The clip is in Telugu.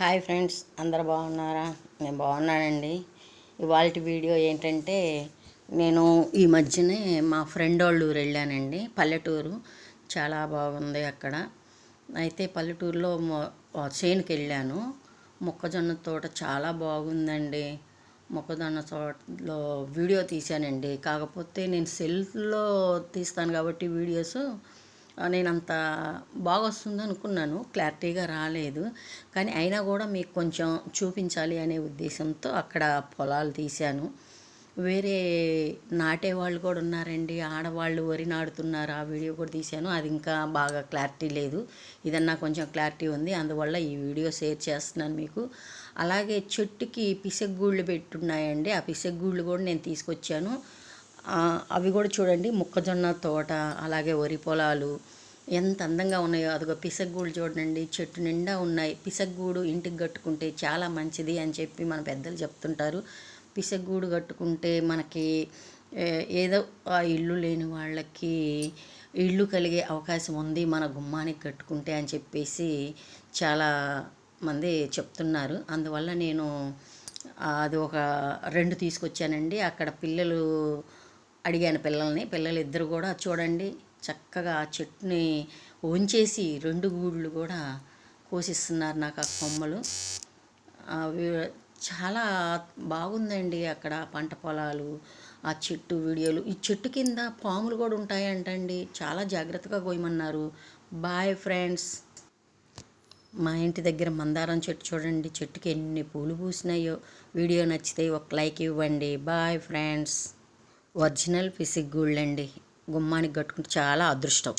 హాయ్ ఫ్రెండ్స్ అందరు బాగున్నారా? నేను బాగున్నానండి. ఇవాళ వీడియో ఏంటంటే నేను ఈ మధ్యనే మా ఫ్రెండ్ వాళ్ళ ఊరు వెళ్ళానండి పల్లెటూరు. చాలా బాగుంది అక్కడ. అయితే పల్లెటూరులో చేనుకి వెళ్ళాను. మొక్కజొన్న తోట చాలా బాగుందండి. మొక్కజొన్న తోటలో వీడియో తీశానండి. కాకపోతే నేను సెల్ఫ్లో తీస్తాను కాబట్టి వీడియోస్ నేను అంత బాగా వస్తుంది అనుకున్నాను. క్లారిటీగా రాలేదు. కానీ అయినా కూడా మీకు కొంచెం చూపించాలి అనే ఉద్దేశంతో అక్కడ పొలాలు తీశాను. వేరే నాటే వాళ్ళు కూడా ఉన్నారండి. ఆడవాళ్ళు వరి నాడుతున్నారు ఆ వీడియో కూడా తీశాను. అది ఇంకా బాగా క్లారిటీ లేదు. ఇదన్నా కొంచెం క్లారిటీ ఉంది. అందువల్ల ఈ వీడియో షేర్ చేస్తున్నాను మీకు. అలాగే చెట్టుకి పిసగ్గూళ్ళు పెట్టున్నాయండి. ఆ పిసగ్గూళ్ళు కూడా నేను తీసుకొచ్చాను. అవి కూడా చూడండి. మొక్కజొన్న తోట అలాగే వరి పొలాలు ఎంత అందంగా ఉన్నాయో. అదిగో పిసగ్గూడు చూడండి. చెట్టు నిండా ఉన్నాయి. పిసగ్గూడు ఇంటికి కట్టుకుంటే చాలా మంచిది అని చెప్పి మన పెద్దలు చెప్తుంటారు. పిసగ్గూడు కట్టుకుంటే మనకి ఏదో ఆ ఇల్లు లేని వాళ్ళకి ఇల్లు కలిగే అవకాశం ఉంది మన గుమ్మానికి కట్టుకుంటే అని చెప్పేసి చాలా మంది చెప్తున్నారు. అందువల్ల నేను అది ఒక రెండు తీసుకొచ్చానండి. అక్కడ పిల్లలు అడిగాను పిల్లల్ని. పిల్లలు ఇద్దరు కూడా చూడండి చక్కగా ఆ చెట్టుని ఉంచేసి రెండు గూళ్ళు కూడా కోసిస్తున్నారు నాకు ఆ కొమ్మలు. చాలా బాగుందండి అక్కడ పంట పొలాలు ఆ చెట్టు వీడియోలు. ఈ చెట్టు కింద పాములు కూడా ఉంటాయంటండి. చాలా జాగ్రత్తగా కోయమన్నారు. Bye friends. మా ఇంటి దగ్గర మందారం చెట్టు చూడండి. చెట్టుకి ఎన్ని పూలు పూసినాయో. వీడియో నచ్చితే ఒక లైక్ ఇవ్వండి. Bye friends. ఒరిజినల్ పిసిక్ గుళ్ళండి గుమ్మానికి కట్టుకుంటే చాలా అదృష్టం.